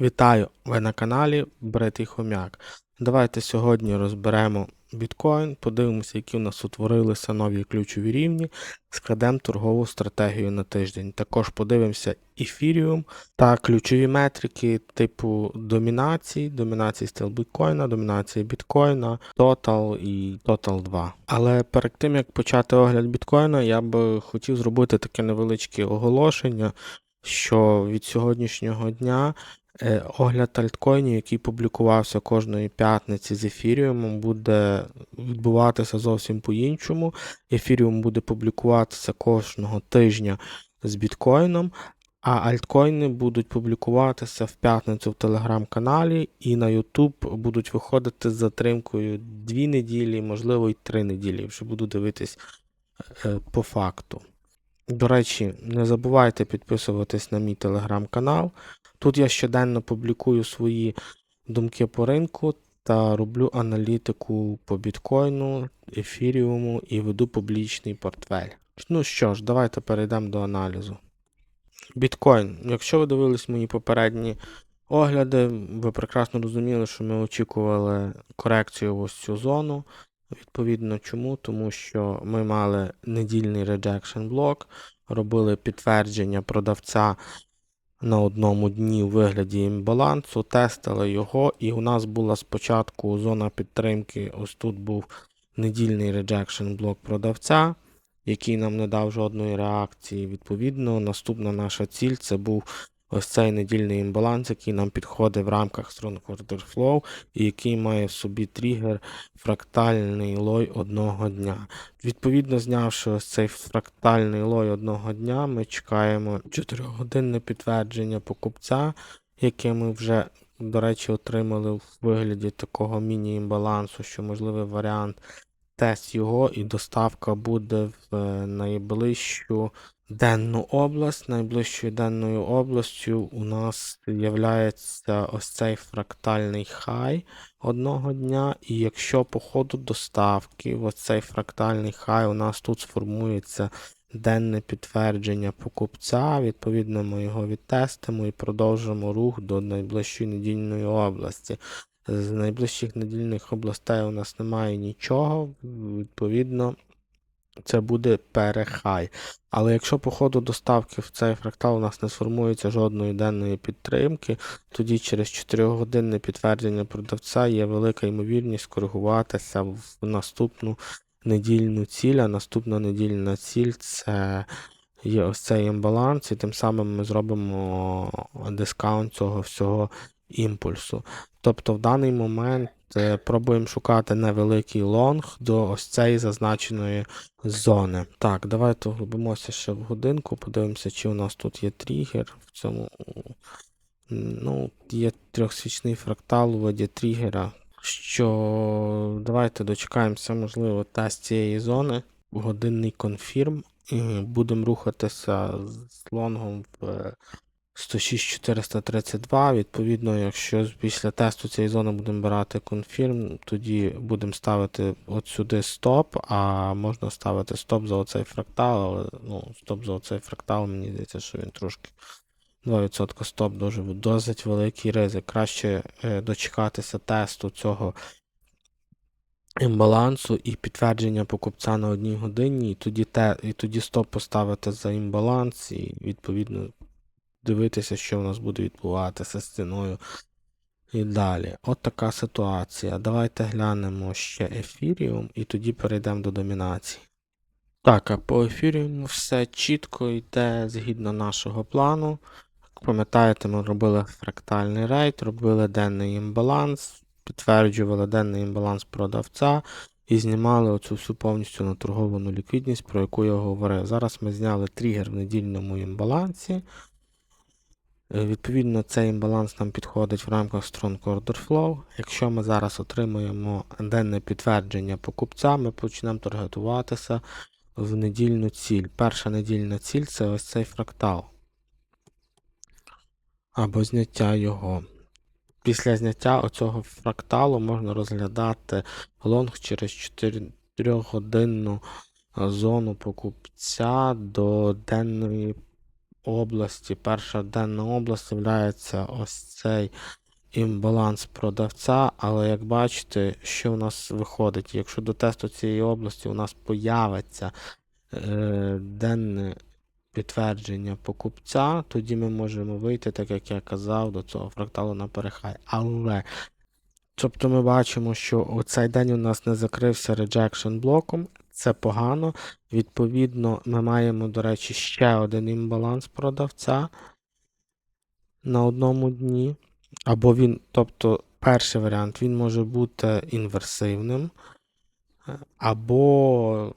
Вітаю! Ви на каналі Бритий Хомяк. Давайте сьогодні розберемо біткоін, подивимося, які у нас утворилися нові ключові рівні, складемо торгову стратегію на тиждень. Також подивимося ефіріум та ключові метрики типу домінації, домінації стейблбіткоїна, домінації біткоїна, Total і Total 2. Але перед тим як почати огляд біткоїна, я би хотів зробити таке невеличке оголошення, що від сьогоднішнього дня Огляд альткоїнів, який публікувався кожної п'ятниці з ефіріумом, буде відбуватися зовсім по-іншому. Ефіріум буде публікуватися кожного тижня з біткоїном, а альткоїни будуть публікуватися в п'ятницю в телеграм-каналі і на YouTube будуть виходити з затримкою 2 неділі, можливо, і 3 неділі. Вже буду дивитись е, по факту. До речі, не забувайте підписуватись на мій телеграм-канал. Тут я щоденно публікую свої думки по ринку та роблю аналітику по біткоїну, ефіріуму і веду публічний портфель. Ну що ж, давайте перейдемо до аналізу. Біткоін. Якщо ви дивились мої попередні огляди, ви прекрасно розуміли, що ми очікували корекцію в ось цю зону. Відповідно, чому? Тому що ми мали недільний rejection блок, робили підтвердження продавця на одному дні у вигляді імбалансу, тестили його, і у нас була спочатку зона підтримки. Ось тут був недільний rejection блок продавця, який нам не дав жодної реакції. Відповідно, наступна наша ціль це був ось цей недільний імбаланс, який нам підходить в рамках Strong Order Flow, і який має в собі тригер фрактальний лой одного дня. Відповідно, знявши ось цей фрактальний лой одного дня, ми чекаємо 4-годинне підтвердження покупця, яке ми вже, до речі, отримали в вигляді такого міні-імбалансу, що можливий варіант тест його, і доставка буде в е, найближчу денну область. Найближчою денною областю у нас є ось цей фрактальний хай одного дня. І якщо по ходу доставки, ось цей фрактальний хай у нас тут сформується денне підтвердження покупця, відповідно, ми його відтестимо і продовжимо рух до найближчої недільної області. З найближчих недільних областей у нас немає нічого, відповідно, це буде перехай. Але якщо по ходу доставки в цей фрактал у нас не сформується жодної денної підтримки, тоді через 4-годинне підтвердження продавця є велика ймовірність скоригуватися в наступну недільну ціль, а наступна недільна ціль це є ось цей імбаланс, і тим самим ми зробимо дискаунт цього всього імпульсу. Тобто в даний момент пробуємо шукати невеликий лонг до ось цієї зазначеної зони. Так, давайте вглибимося ще в годинку, подивимося, чи у нас тут є тригер. В цьому ну, є трьохсвічний фрактал у виді тригера. Що давайте дочекаємося, можливо, тест цієї зони, годинний конфірм, і будемо рухатися з лонгом в 106432. Відповідно, якщо після тесту цієї зони будемо брати конфірм, тоді будемо ставити от сюди стоп, а можна ставити стоп за оцей фрактал, але ну, стоп за оцей фрактал, мені здається, що він трошки 2% стоп дуже досить великий ризик. Краще е, дочекатися тесту цього імбалансу і підтвердження покупця на одній годині, і тоді те, і тоді стоп поставити за імбаланс, і відповідно дивитися, що в нас буде відбуватися з ціною і далі. От така ситуація. Давайте глянемо ще ефіріум і тоді перейдемо до домінації. Так, а по ефіріуму все чітко йде згідно нашого плану. Пам'ятаєте, ми робили фрактальний рейд, робили денний імбаланс, підтверджували денний імбаланс продавця і знімали оцю всю повністю наторговану ліквідність, про яку я говорив. Зараз ми зняли тригер в недільному імбалансі. Е, відповідно, цей імбаланс нам підходить в рамках Strong Order Flow. Якщо ми зараз отримуємо денне підтвердження покупця, ми почнемо таргетуватися в недільну ціль. Перша недільна ціль це ось цей фрактал. Або зняття його. Після зняття оцього фракталу можна розглядати лонг через 4 годинну зону покупця до денної області, перша денна область являється ось цей імбаланс продавця, але як бачите, що у нас виходить? Якщо до тесту цієї області у нас появиться е, денне підтвердження покупця, тоді ми можемо вийти, так як я казав, до цього фракталу на перехай. Але тобто ми бачимо, що оцей день у нас не закрився rejection блоком. Це погано. Відповідно, ми маємо, до речі, ще один імбаланс продавця на одному дні. Або він, тобто, перший варіант, він може бути інверсивним. е, Або,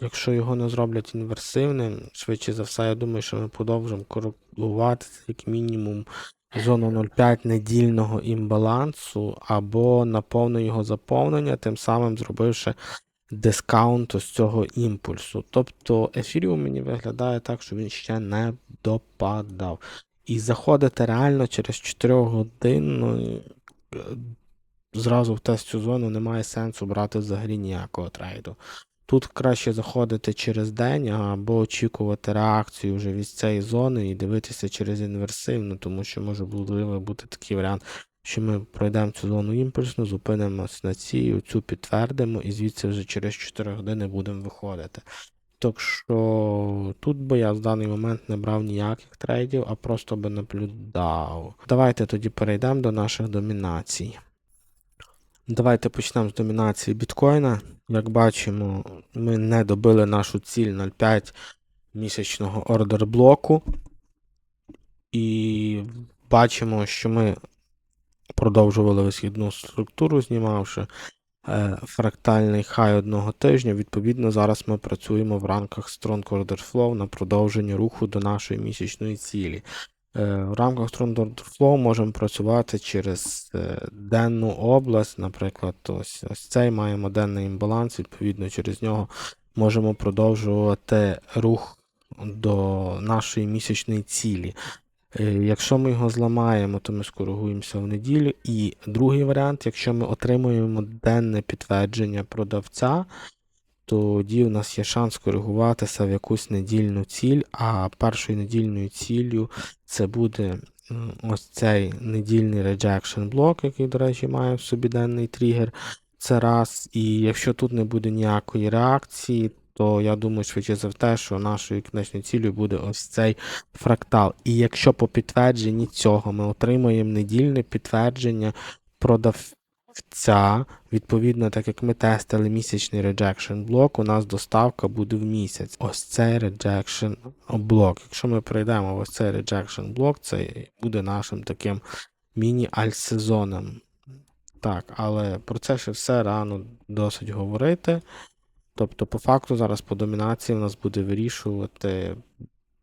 якщо його не зроблять інверсивним, швидше за все, я думаю, що ми продовжимо коригувати як мінімум зону 0,5 недільного імбалансу, або на його заповнення, тим самим зробивши дискаунт із цього імпульсу. Тобто ефіріум мені виглядає так, що він ще не допадав. І заходити реально через 4 годин е, зразу в тест зону немає сенсу брати взагалі ніякого трейду. Тут краще заходити через день або очікувати реакцію вже від цієї зони і дивитися через інверсивну, тому що може бути такий варіант, що ми пройдемо цю зону імпульсну, зупинимось на цій, цю підтвердимо, і звідси вже через 4 години будемо виходити. Так що тут би я в даний момент не брав ніяких трейдів, а просто би наблюдав. Давайте тоді перейдемо до наших домінацій. Давайте почнемо з домінації біткоїна. Як бачимо, ми не добили нашу ціль 0,5 місячного ордер блоку. І бачимо, що ми продовжували висхідну структуру, знімавши е, фрактальний хай одного тижня. Відповідно, зараз ми працюємо в рамках Strong Order Flow на продовження руху до нашої місячної цілі. Е, В рамках Strong Order Flow можемо працювати через е, денну область, наприклад, ось, ось цей маємо денний імбаланс, відповідно, через нього можемо продовжувати рух до нашої місячної цілі. Е, Якщо ми його зламаємо, то ми скоригуємося в неділю. І другий варіант, якщо ми отримуємо денне підтвердження продавця, тоді у нас є шанс коригуватися в якусь недільну ціль, а першою недільною ціллю це буде ось цей недільний rejection блок, який, до речі, має в собі денний тригер. Це раз. І якщо тут не буде ніякої реакції, то я думаю, швидше за те, що нашою кінечною цілею буде ось цей фрактал. І якщо по підтвердженні цього ми отримаємо недільне підтвердження продавця, відповідно, так як ми тестили місячний rejection блок, у нас доставка буде в місяць. Ось цей rejection блок. Якщо ми пройдемо в ось цей rejection блок, це буде нашим таким міні-альтсезоном. Так, але про це ще все рано досить говорити. Тобто, по факту, зараз по домінації в нас буде вирішувати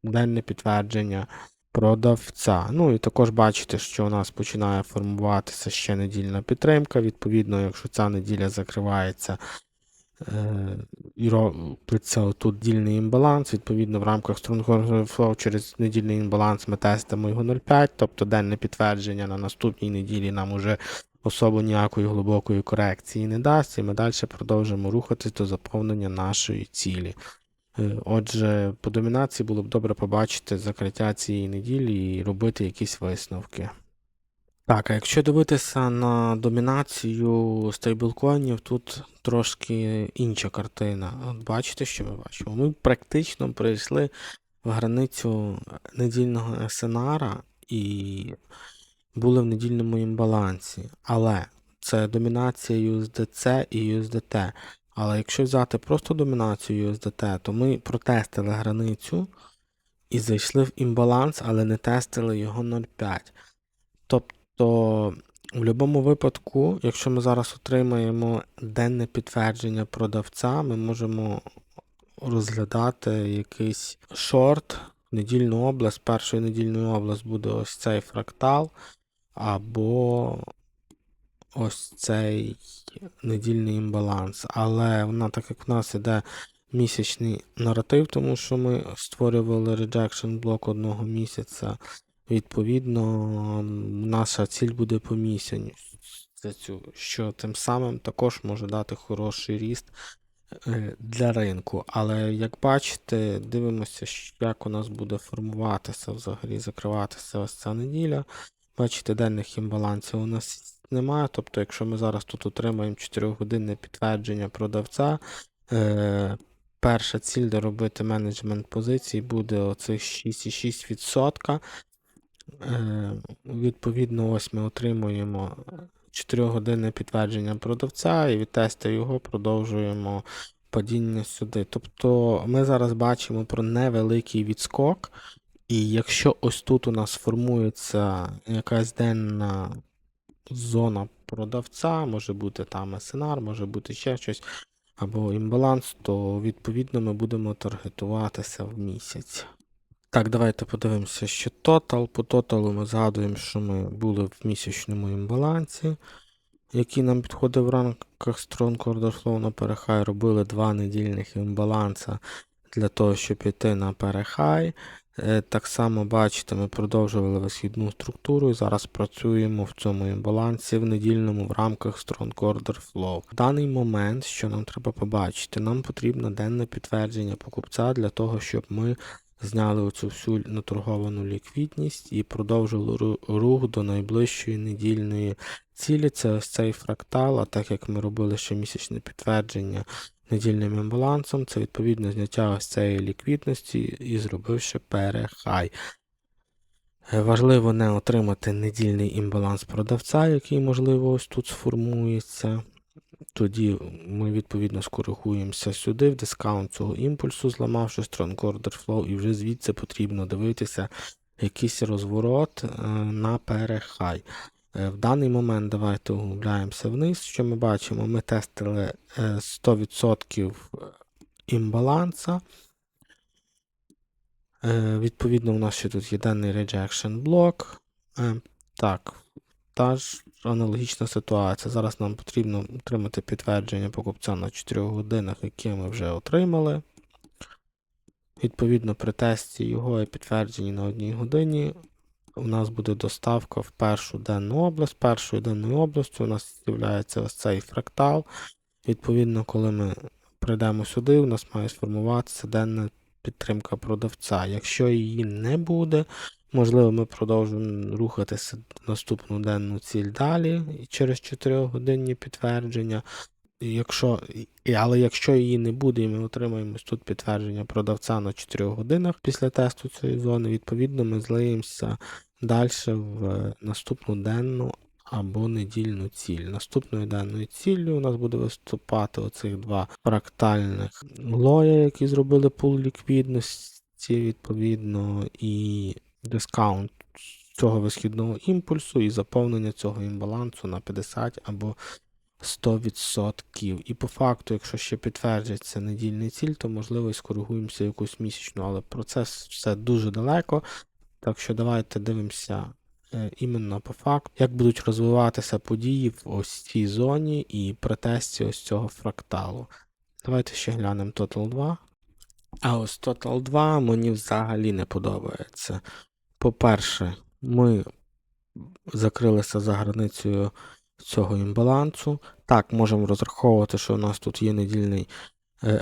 денне підтвердження продавця. Ну і також бачите, що у нас починає формуватися ще недільна підтримка. Відповідно, якщо ця неділя закривається і робиться дільний імбаланс, відповідно, в рамках Strong Flow через недільний імбаланс ми тестимо його 0,5, тобто денне підтвердження на наступній неділі нам уже особо ніякої глибокої корекції не дасть, і ми далі продовжимо рухатись до заповнення нашої цілі. Е, Отже, по домінації було б добре побачити закриття цієї неділі і робити якісь висновки. Так, а якщо дивитися на домінацію стейблкоїнів, тут трошки інша картина. От бачите, що ми бачимо? Ми практично прийшли в границю недільного СНР і були в недільному імбалансі. Але це домінація USDC і USDT. Але якщо взяти просто домінацію USDT, то ми протестили границю і зайшли в імбаланс, але не тестили його 0,5. Тобто, в будь-якому випадку, якщо ми зараз отримаємо денне підтвердження продавця, ми можемо розглядати якийсь шорт, недільну область. Першою недільною область буде ось цей фрактал, або ось цей недільний імбаланс. Але вона, так як в нас іде місячний наратив, тому що ми створювали rejection блок одного місяця, відповідно, наша ціль буде по місяцю, що тим самим також може дати хороший ріст е, для ринку. Але як бачите, дивимося, як у нас буде формуватися взагалі, закриватися ось ця неділя. Бачите, денних імбалансів у нас немає. Тобто, якщо ми зараз тут отримаємо 4-годинне підтвердження продавця, е, перша ціль доробити менеджмент позицій буде оцих 6,6%. Е, Відповідно, ось ми отримуємо 4-годинне підтвердження продавця і від тесту його продовжуємо падіння сюди. Тобто ми зараз бачимо про невеликий відскок, і якщо ось тут у нас формується якась денна зона продавця, може бути там SNR, може бути ще щось, або імбаланс, то відповідно ми будемо таргетуватися в місяць. Так, давайте подивимося, що тотал. По тоталу ми згадуємо, що ми були в місячному імбалансі, який нам підходив в рамках Strong Order Flow на перехай. Робили два недільних імбаланса для того, щоб піти на перехай. Е, Так само бачите, ми продовжували висхідну структуру і зараз працюємо в цьому імбалансі в недільному в рамках Strong Order Flow. В даний момент, що нам треба побачити, нам потрібно денне підтвердження покупця для того, щоб ми зняли оцю всю наторговану ліквідність і продовжили рух до найближчої недільної цілі. Це ось цей фрактал, а так як ми робили ще місячне підтвердження недільним імбалансом, це відповідно зняття ось цієї ліквідності і зробивши перехай. Важливо не отримати недільний імбаланс продавця, який, можливо, ось тут сформується. Тоді ми відповідно скоригуємося сюди, в дискаунт цього імпульсу, зламавши Strong Order Flow, і вже звідси потрібно дивитися якийсь розворот е, на перехай. Е, В даний момент давайте углубляємося вниз. Що ми бачимо? Ми тестили е, 100% імбаланса. Е, Відповідно, у нас ще тут є денний rejection блок. Так, та ж аналогічна ситуація. Зараз нам потрібно отримати підтвердження покупця на 4 годинах, які ми вже отримали. Відповідно, при тесті його і підтвердженні на одній годині у нас буде доставка в першу денну область. Першою денною областю у нас з'являється ось цей фрактал. Відповідно, коли ми прийдемо сюди, у нас має сформуватися денна підтримка продавця. Якщо її не буде, можливо, ми продовжимо рухатися наступну денну ціль далі і через 4 годинні підтвердження. Якщо, але якщо її не буде, і ми отримаємо тут підтвердження продавця на 4 годинах після тесту цієї зони, відповідно, ми злиємося далі в е, наступну денну або недільну ціль. Наступною денною ціллю у нас буде виступати оцих два фрактальних лоя, які зробили пул ліквідності, відповідно, і дискаунт цього висхідного імпульсу і заповнення цього імбалансу на 50 або 100%. І по факту, якщо ще підтверджується недільний ціль, то можливо і скоригуємося якусь місячну, але процес все дуже далеко. Так що давайте дивимося е, іменно по факту, як будуть розвиватися події в ось цій зоні і при тесті ось цього фракталу. Давайте ще глянемо Total 2. А ось Total 2 мені взагалі не подобається. По-перше, ми закрилися за границею цього імбалансу. Так, можемо розраховувати, що у нас тут є недільний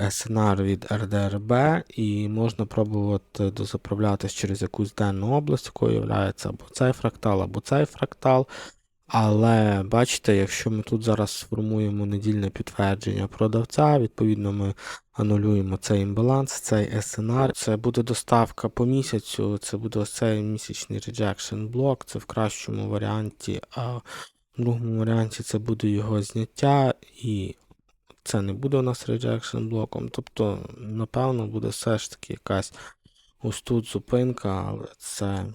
СНР від РДРБ, і можна пробувати дозаправлятись через якусь денну область, якою є або цей фрактал, або цей фрактал. Але бачите, якщо ми тут зараз сформуємо недільне підтвердження продавця, відповідно ми анулюємо цей імбаланс, цей SNR. Це буде доставка по місяцю, це буде ось цей місячний rejection блок, це в кращому варіанті, а в другому варіанті це буде його зняття, і це не буде у нас rejection блоком. Тобто, напевно, буде все ж таки якась ось тут зупинка, але це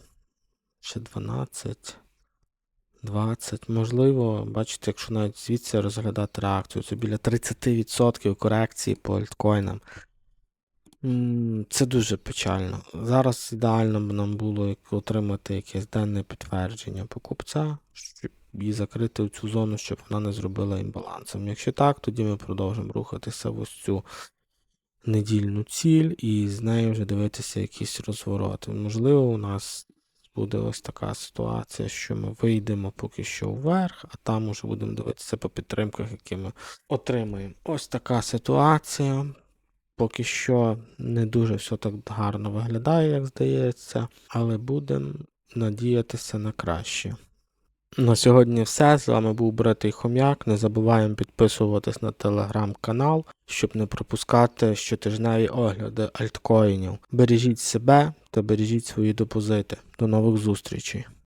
ще 12. 20, можливо, бачите, якщо навіть звідси розглядати реакцію, це біля 30% корекції по альткоїнам. Це дуже печально. Зараз ідеально б нам було отримати якесь денне підтвердження покупця, щоб і закрити цю зону, щоб вона не зробила імбалансом. Якщо так, тоді ми продовжимо рухатися в ось цю недільну ціль і з нею вже дивитися якісь розвороти. Можливо, у нас буде ось така ситуація, що ми вийдемо поки що вверх, а там уже будемо дивитися по підтримках, які ми отримаємо. Ось така ситуація. Поки що не дуже все так гарно виглядає, як здається, але будемо надіятися на краще. На сьогодні все. З вами був Братий Хом'як. Не забуваємо підписуватись на телеграм-канал, щоб не пропускати щотижневі огляди альткоїнів. Бережіть себе та бережіть свої депозити. До нових зустрічей!